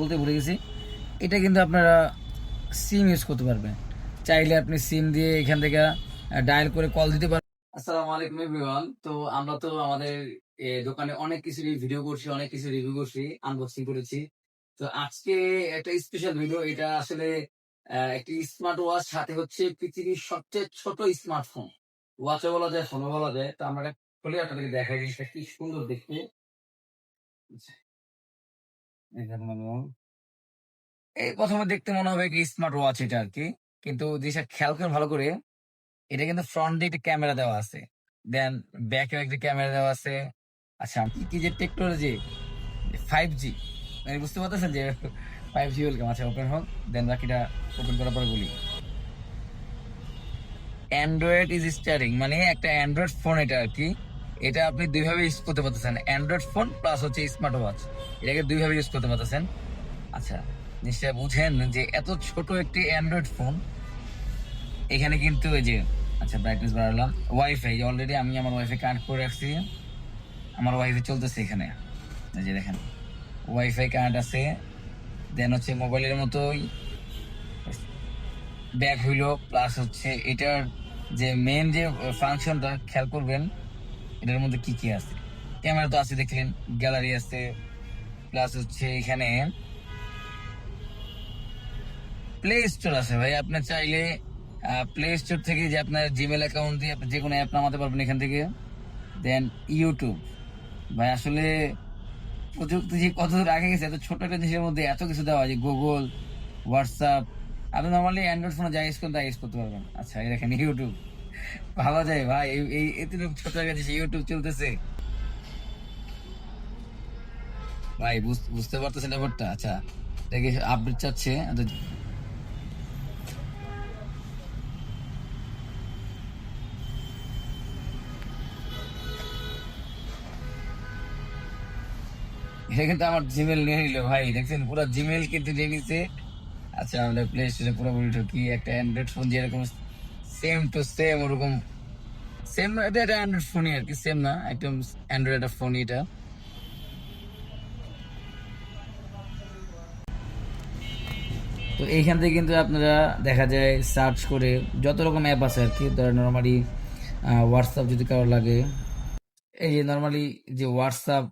বলতে ভুলে গেছি, এটা কিন্তু আপনারা সিম ইউজ করতে পারবেন। চাইলে আপনি সিম দিয়ে এখান থেকে ডায়াল করে কল দিতে পারবেন আসসালামু আলাইকুম এভরিওয়ান তো আমরা তো আমাদের দোকানে অনেক কিছু ভিডিও করছি, অনেক কিছু রিভিউ করছি আনবক্সিং করেছি। তো আজকে একটা স্পেশাল ভিডিও এটা আসলে একটি স্মার্ট ওয়াচ সাথে হচ্ছে পৃথিবীর সবচেয়ে ছোট স্মার্টফোন ওয়াচে বলা যায় ফোনও বলা যায়। তো আমরা খুলে আপনাদেরকে দেখাই কি সুন্দর দেখতে। এই প্রথমে দেখতে মনে হবে কি স্মার্ট ওয়াচ এটা আর কি কিন্তু জিনিসটা খেয়াল করে ভালো করে, এটা কিন্তু ফ্রন্ট দিয়ে একটা ক্যামেরা দেওয়া আছে। দেন ব্যাকেও একটা ক্যামেরা দেওয়া আছে। আচ্ছা কি কি যে টেকনোলজি ফাইভ জি মানে বুঝতে পারতেছেন যে ফাইভ জি ওয়েলকাম আচ্ছা ওপেন হোক দেন বাকিটা ওপেন করার পরে বলি। অ্যান্ড্রয়েড ইজ স্টারিং মানে একটা অ্যান্ড্রয়েড ফোন এটা আর কি এটা আপনি দুইভাবে ইউজ করতে পারতেছেন। অ্যান্ড্রয়েড ফোন প্লাস হচ্ছে স্মার্ট ওয়াচ এটাকে দুইভাবে ইউজ করতে পারতেছেন। আচ্ছা নিশ্চয় বুঝেন যে এত ছোট একটি অ্যান্ড্রয়েড ফোন এখানে কিন্তু ওই যে আচ্ছা ব্রাইটনেস বাড়ালাম। ওয়াইফাই অলরেডি আমি আমার ওয়াইফাই কানেক্ট করে রাখছি। আমার ওয়াইফাই চলতেছে এখানে। এই যে দেখেন ওয়াইফাই কানেক্ট আছে। দেন হচ্ছে মোবাইলের মতোই ব্যাক হইল। প্লাস হচ্ছে এটার যে মেন যে ফাংশনটা খেয়াল করবেন এটার মধ্যে কি কি আছে? ক্যামেরা তো আছে, দেখলেন, গ্যালারি আছে, প্লাস হচ্ছে এখানে প্লে স্টোর আছে ভাই। আপনি চাইলে প্লে স্টোর থেকে যে আপনার জিমেল অ্যাকাউন্ট দিয়ে আপনি যে কোনো অ্যাপ নামাতে পারবেন এখান থেকে। দেন ইউটিউব ভাই, আসলে প্রযুক্তি যে কত দূর আগে গেছে, এত ছোট একটা জিনিসের মধ্যে এত কিছু দেওয়া যে গুগল হোয়াটসঅ্যাপ আপনি নর্মালি অ্যান্ড্রয়েড ফোনে যা ইউজ ইউজ করতে পারবেন। আচ্ছা এই দেখেন ইউটিউব ভাবা যায় ভাই, এই এতটুকু ছোট জিনিস ইউটিউব চলতেছে। ভাই, বুঝ- বুঝতে পারতেছেন ব্যাপারটা? আচ্ছা দেখে আপডেট চাচ্ছে। এটা কিন্তু আমার জিমেল নিয়ে নিল ভাই, দেখছেন? পুরো জিমেল কিন্তু নিয়ে নিছে। আচ্ছা আমরা প্লে স্টোরে পুরোপুরি ঢুকি। একটা অ্যান্ড্রয়েড ফোন যেরকম সেম টু সেম ওরকম সেম এটা একটা অ্যান্ড্রয়েড ফোনই আর কি সেম না, একদম অ্যান্ড্রয়েড ফোনই এটা। তো এইখান থেকে কিন্তু আপনারা দেখা যায় সার্চ করে যত রকম অ্যাপ আছে আর কি নর্মালি হোয়াটসঅ্যাপ যদি কারও লাগে, এই যে নর্মালি যে হোয়াটসঅ্যাপ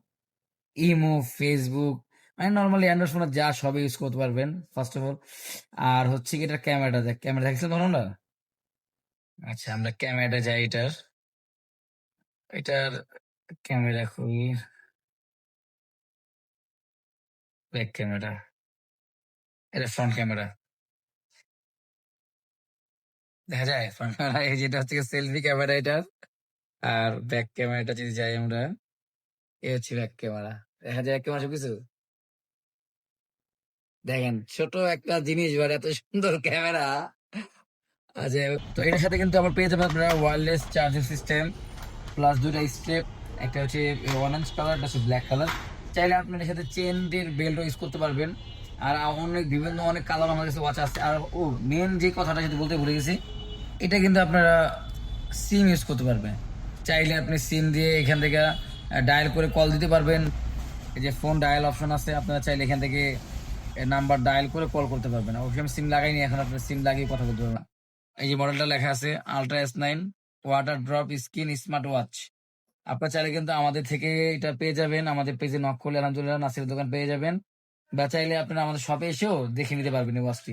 ইমো ফেসবুক মানে নর্মালি অ্যান্ড্রয়েড ফোনে যা সবই ইউজ করতে পারবেন ফার্স্ট অফ অল আর হচ্ছে কি এটার ক্যামেরাটা দেখ ক্যামেরা দেখছেন তখন আমরা আচ্ছা আমরা ক্যামেরাটা যাই এটার। এটার ক্যামেরা খুবই ব্যাক ক্যামেরা। এটা ফ্রন্ট ক্যামেরা। দেখা যায়, ফ্রন্ট ক্যামেরা, এই যেটা হচ্ছে সেলফি ক্যামেরা এটার। আর ব্যাক ক্যামেরাটা যদি যাই আমরা, এ হচ্ছে ব্যাক ক্যামেরা। দেখা যায় ক্যামেরা কিছু দেখেন, ছোট একটা জিনিস এত সুন্দর ক্যামেরা। আচ্ছা তো এটার সাথে কিন্তু আবার পেয়ে যাবেন আপনারা ওয়্যারলেস চার্জিং সিস্টেম প্লাস দুইটা স্ট্রেপ একটা হচ্ছে অরেঞ্জ কালার একটা হচ্ছে ব্ল্যাক কালার চাইলে আপনি এর সাথে চেনের বেল্টও ইউজ করতে পারবেন। আর অনেক বিভিন্ন, অনেক কালার আমার কাছে ওয়াচ আছে। আর, ও মেন যে কথাটা যদি বলতে ভুলে গেছি, এটা কিন্তু আপনারা সিম ইউজ করতে পারবেন। চাইলে আপনি সিম দিয়ে এখান থেকে ডায়াল করে কল দিতে পারবেন। এই যে ফোন ডায়াল অপশন আছে, আপনারা চাইলে এখান থেকে নাম্বার ডায়াল করে কল করতে পারবেন। অবশ্যই আমি সিম লাগাইনি, এখন আপনার সিম লাগিয়ে কথা বলতে পারবেন। এই যে মডেলটা লেখা আছে ultra S nine water drop skin smart watch আপনার চাইলে কিন্তু আমাদের থেকে এটা পেয়ে যাবেন। আমাদের পেজে নক করলে আলহামদুলিল্লাহ নাসির দোকান পেয়ে যাবেন। বা চাইলে আপনারা আমাদের শপে এসেও দেখে নিতে পারবেন এই ওয়াচটি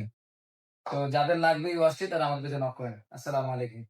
তো যাদের লাগবে এই ওয়াচটি তারা আমাদের পেজে নক করেন। আসসালামু আলাইকুম।